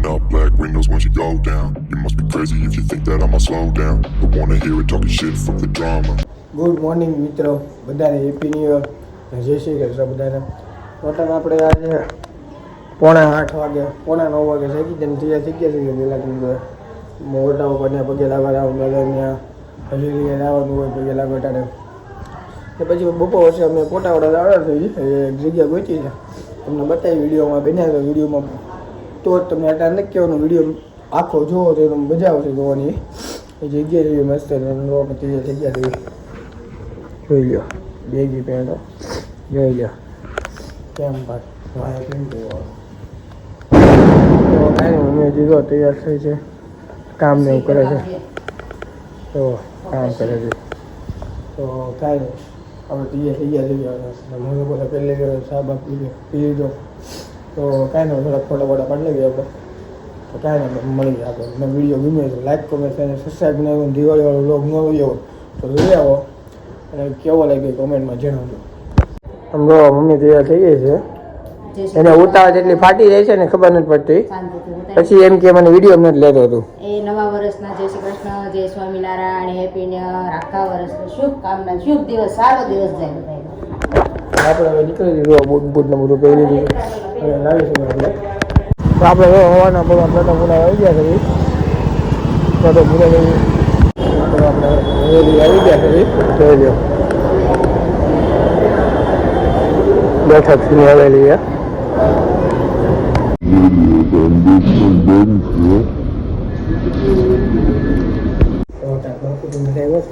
Pulling up black windows once you go down. You must be crazy if you think that I'ma slow down. But wanna hear it talking shit, fuck the drama. Good morning મિત્રો બધાને happy new year અને જય શ્રી કૃષ્ણ બધાને total આપણે આજે પોણા આઠ વાગે પોણા નવ વાગે જાગી તેને તૈયાર થઈ ગયા છે પહેલાં કેમ કે મોટા ઉપરને પગે લાગવા આવું બધા ત્યાં હજી લાવવાનું હોય પગે લાગવા ટાણે ને પછી બપોર વર્ષે અમે પોટાવાળા આવડા થઈ એ એક જગ્યા ગોતી છે તમને બતાવી વિડીયોમાં બનાવ્યો વિડીયોમાં તો જ તમને અત્યારે નથી કહેવાનું વીડિયો આખો જોવો તો એનો મજા આવશે જોવાની એ જગ્યા જેવી મસ્ત છે અને લોકો તૈયાર થઈ ગયા છે જોઈ લો બેગી પેન્ટો જોઈ લો કેમ ભાઈ વાય કેમ તો કાંઈ નહીં મમ્મી જીરો તૈયાર થઈ છે કામ ને એવું કરે છે તો કામ કરે છે તો કાંઈ નહીં હવે તૈયાર થઈ ગયા થઈ ગયા મને બોલે પહેલે સાહેબ પી લીધો પી લીધો તો કાંઈ નહીં થોડા ફોટા ફોટા પાડી લઈએ આપણે. તો કાંઈ નહીં મળી જાય આપણે મને વીડિયો ગમે છે લાઈક કોમેન્ટ અને સબસ્ક્રાઈબ ને દિવાળીવાળો લોગ ન આવ્યો તો લઈ આવો અને કેવો લાગ્યો કોમેન્ટમાં જણાવજો. આમ જો મમ્મી તૈયાર થઈ ગઈ છે. એને ઉતાવળ જેટલી ફાટી જાય છે ને ખબર નથી પડતી. પછી એમ કે મને વીડિયો નથી લેતો હતું એ નવા વર્ષના જય શ્રી કૃષ્ણ જય સ્વામિનારાયણ હેપી ને આખા વર્ષનો શુભકામના શુભ દિવસ સારો દિવસ જાય. આપણે હવે નીકળી દીધું બૂટ બૂટ ને બધું પહેરી દીધું હવે લાવીશું આપણે. તો આપણે હવે હવાના બધા બધા ગુના આવી ગયા કરી તો તો જેવી તો આપણે આવી ગયા છે જોઈ બેઠકથી હવેલી છે.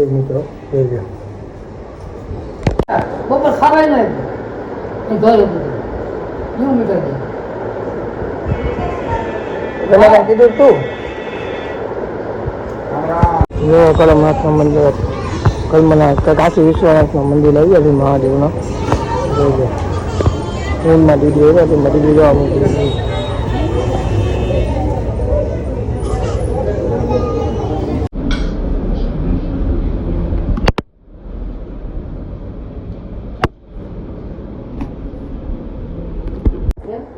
મિત્રો? જોઈ બપોર ખાવાય નહીં. એ ગયું બધું શું મીઠાઈ દે કીધું તું? જો કલમનાથનું મંદિર. કલમના કાશી વિશ્વનાથનું મંદિર આવી ગયા મહાદેવનું. જોઈજો ટ્રેનમાં દીદી આવ્યા ટ્રેનમાં દીદી જવા મૂકી તો આપણે બહાર નીકળી આવ્યા છીએ આમ જોવો, આ આ બા પણ કોક કરે બા જય શ્રી કૃષ્ણ બાને કે જય શ્રી જય શ્રી કૃષ્ણ તો કૃષ્ણ. બોલો એને કઈ બા જય શ્રી કૃષ્ણ આમાં મમ્મી આમાં ભાઈ હેપી ન્યુ યર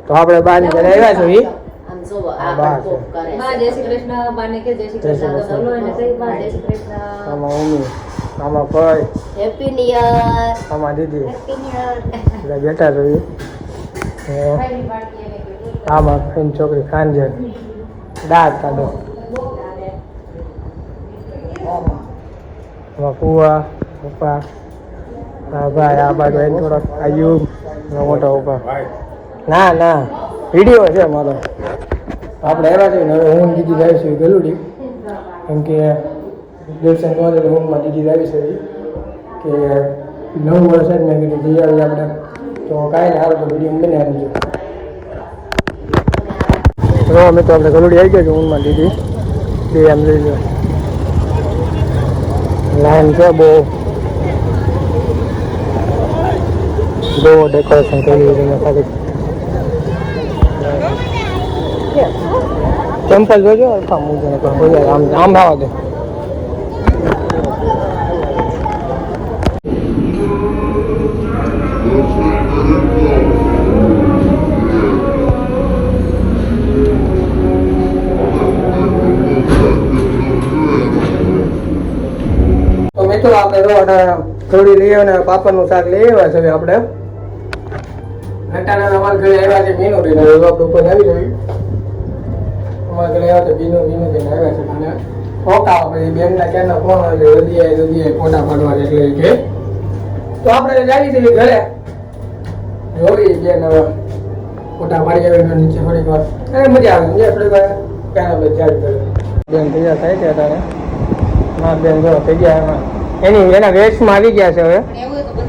આમાં દીદી. હેપી ન્યુ આવ્યા એટલે બેઠા છીએ આમાં એની છોકરી ખાંજર દાંત કાઢો. ફુવા પપ્પા. હા ભાઈ આ બાજુ એને થોડોક આયુ ને મોટા પપ્પા. ના ના. વીડિયો છે મારો આપણે આવ્યા છીએ ને હવે હું દીદી જાય છે ગલુડી કેમ કે દર્શન કરવા એટલે ઊંઘમાં દીદી આવી છે કે નવું વર્ષ જ મેં કીધું, જઈ આવી આપણે. તો કાંઈ નહીં આવે તો વીડિયો બને આવી જો અમે તો આપણે ગલુડી આવી ગયા છે ઊંઘમાં દીદી. બે એમ લઈ લો. લાઈન છે બહુ. બહુ ડેકોરેશન કરી છે. ટેમ્પલ જોજો અલ્ફા મૂકીને કોઈ આમ આમ ભાવા દે તો મિત્રો આપણે જો થોડી લઈ આવ્યા ને પાપડનું શાક લઈ આવ્યા છે હવે આપણે અટાણા અમારા ઘરે આવ્યા છે મીનુ બેન હવે આપણે ઉપર આવી જઈએ અમારા ઘરે આવ્યા છે બીનુ છે મને ફોકા પછી બેન ના ફોન હોય વધી આવી ફોટા પાડવા એટલે કે તો આપણે જાવી છીએ ઘરે જોઈ બેન હવે ફોટા પાડી આવે નીચે મજા આવે ક્યાં આપણે ચાર્જ કરે બેન તૈયાર થાય છે અત્યારે હા બેન જો થઈ ગયા એમાં એની એના વેસ્ટમાં આવી ગયા છે હવે તો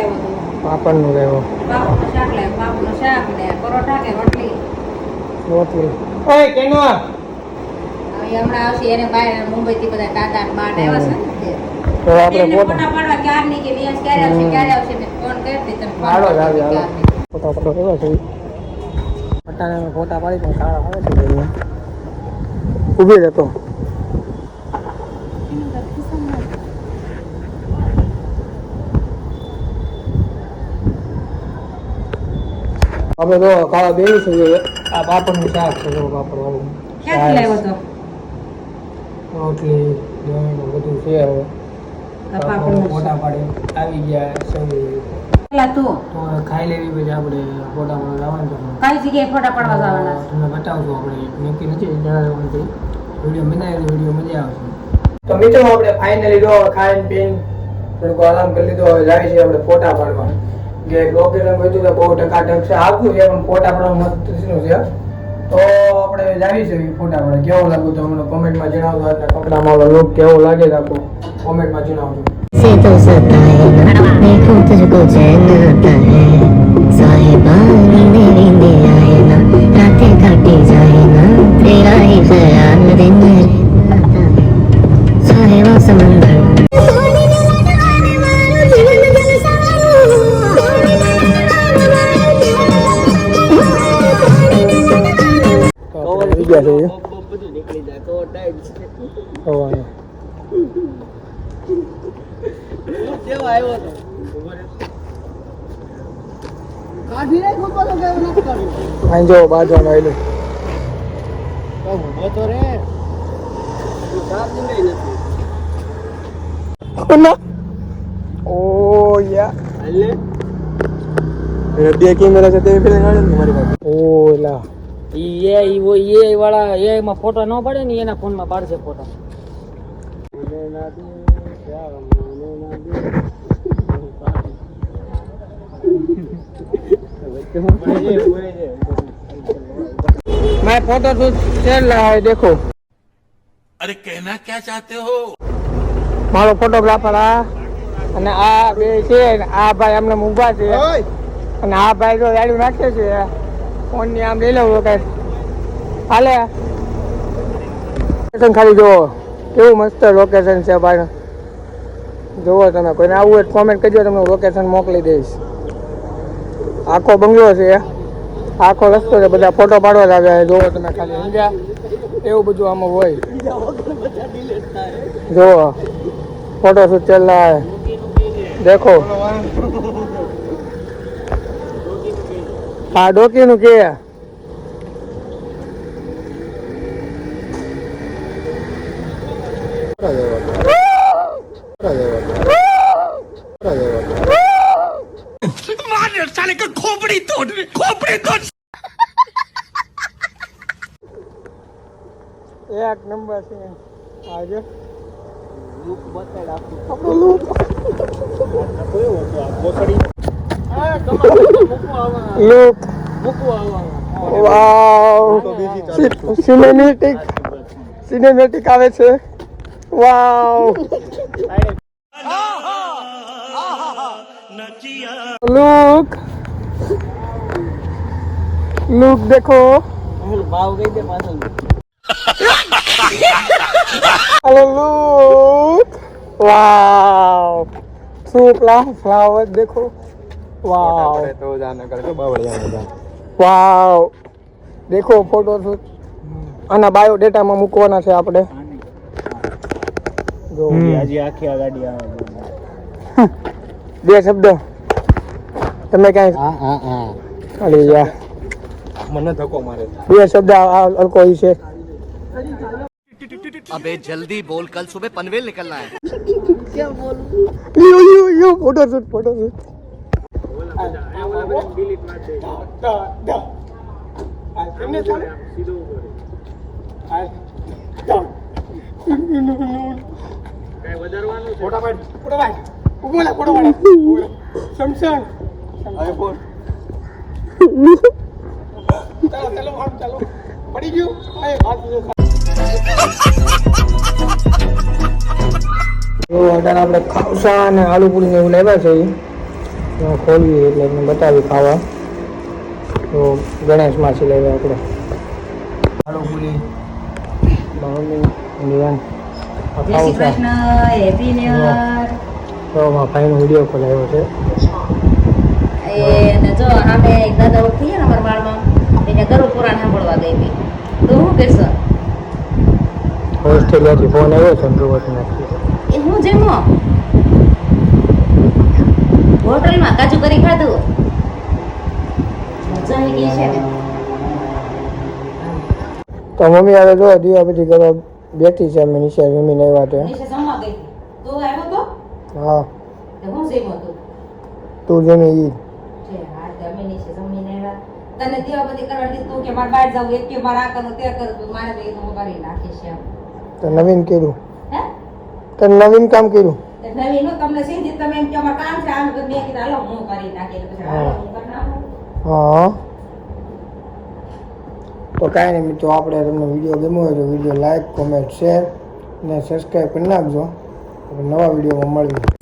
તો પાપડનું લેવો બાપુનું શાક લેવું બાપુનું શાક ને પરોઠા કે રોટલી. રોટલી. ઓય કેનો હવે હમણાં આવશે એને બહાર મુંબઈ થી બધા દાદા ને આવ્યા છે ને તો. આપણે ફોટા પાડવા ક્યાર નહીં કે વ્યાસ ક્યારે આવશે ક્યારે આવશે ને ફોન કરી દે નહીં. ફોટા ફોટો કેવા છે? અટાણે ફોટા પાડી પણ સારા આવે છે બેન ઊભી રહેતો આપણે તો કાળા બેસી છે આ પાપડનું શાક છે જો પાપડ વાળું ક્યાંથી લાવ્યો તો? રોટલી દહીં બધું છે હવે. મોટા પાડે આવી ગયા સૌથી તો? ખાઈ લેવી પછી આપણે ફોટા પાડવા જવાનું છે કઈ જગ્યાએ ફોટા પાડવા જવાના તમને બતાવશું આપણે. નક્કી નથી જણાવવાનું વીડિયો બનાવી વીડિયો મજા આવશે. તો મિત્રો આપણે ફાઇનલી જો ખાઈને પીને થોડુંક આરામ કરી લીધો હવે જાય છે આપણે ફોટા પાડવા. જે ડોક્ટરે કીધું કે બહુ ટકાટક છે આવતું છે, પણ ફોટા પણ મસ્તનું છે. તો આપણે જાણી શકીએ ફોટા પણ કેવો લાગુ તો અમને? કોમેન્ટમાં જણાવજો. આજના કપડામાં લુક કેવો લાગે રાખો કોમેન્ટમાં જણાવજો. સીધો સતા હે. ખુદ કો ચેન હતા સાહેબાની મેરી મે આયના રાતે કાટી જાયના તેરા હી ખ્યાલ દિન આવી ગયા છે સવારે અહીં જો બાજવાનું આવેલું ઓ યા. બે કેમેરા છે તે મારી પાસે. ઓ લા એ ઈ વો- એ વાળા એ માં ફોટો ન પડે ને એના ફોનમાં પાડશે ફોટો मैं फोटो शूट चल रहा है देखो अरे कहना क्या चाहते हो મારો ફોટોગ્રાફર આ અને આ બે છે ને આ ભાઈ અમને ઊભા છે અને આ ભાઈ જો ગાડી નાખે છે ફોનની આમ લઈ લઉં વખત હાલે. લોકેશન ખાલી જુઓ. કેવું મસ્ત લોકેશન છે ભાઈ જુઓ તમે, કોઈને આવું હોય કોમેન્ટ કરજો, તમને લોકેશન મોકલી દઈશ. આખો બંગલો છે આખો રસ્તો છે, બધા ફોટો પાડવા લાગ્યા જોવો તમે ખાલી, સમજ્યા? એવું બધું આમાં હોય. જુઓ. ફોટો શૂટ ચલાય દેખો. है देखो हाँ डोकी नु के साले का खोपड़ी तोड़ खोपड़ी तोड़ एक नंबर से आगे આપણો લૂપ લૂપ વાવ સિનેમેટિક સિનેમેટિક આવે છે વાવ લુક લુક દેખો ભાવ ગઈ દે પાછળ Hello, look! Wow! શું પ્લા ફ્લાવર દેખો વાવ વાવ દેખો ફોટો શૂટ આના બાયો ડેટામાં મૂકવાના છે આપણે જો હજી આખી આ ગાડી આવે બે શબ્દ તમે ક્યાંય હા હા હા અરે યાર મને ધક્કો મારે બે શબ્દ આ અલકો છે अबे जल्दी बोल कल सुबह पनवेल निकलना है યો યો યો ફોટો શૂટ ફોટો શૂટ ફોટા પાડ Samsung iPhone ચાલો ચાલો આમ ચાલો પડી ગયું જો આપણે ખાવસા અને આલુ પૂરી ને એવું લેવા છે ખોલવી એટલે એમને બતાવી ખાવા. તો ગણેશ માછી લઈએ આપણે. આલુ પૂરી નિવાન. તો માં ભાઈનો વીડિયો ખોલાવ્યો છે. એ જો અમે એક દાદા ઉઠી ગયા અમારા બાળમાં એને ગરુ પુરાણ સાંભળવા ગઈ હતી. તો હું કહેશો ઓસ્ટ્રેલિયાથી ફોન આવ્યો છે ધ્રુવતને એ હું જેમો હોટલમાં કાજુ કરી ખાધું. મજા આવી ગઈ છે. ને તો મમ્મી આવે જો દીવા બધી કરવા બેઠી છે અમે નિશા જમીને આવ્યા તે. નીચે જમવા ગઈ. હતી. આવ્યો તો? હા. તે હું જમ્યો તું? તું જમી ઈ. છે હા તે અમે જમીને આવ્યા. તને દીવાબત્તી કરવા દીધું કે મારે બહાર જવું એક કે મારે આ કરવું તે કરવું મારે તો તો કરી નાખીશ એમ. તો નવીન કર્યું. હે? તો નવીન કામ કર્યું? નવીનું તમને સીધી તમે એમ કે અમાર કામ છે આમ મેં કીધું હાલો હું કરી નાખી હું. કરી નાખું. હા. તો કાંઈ નહીં મિત્રો આપણે તમને વીડિયો ગમ્યો હોય તો વીડિયો લાઈક કોમેન્ટ શેર અને સબસ્ક્રાઈબ કરી નાખજો. નવા વિડીયોમાં મળીએ.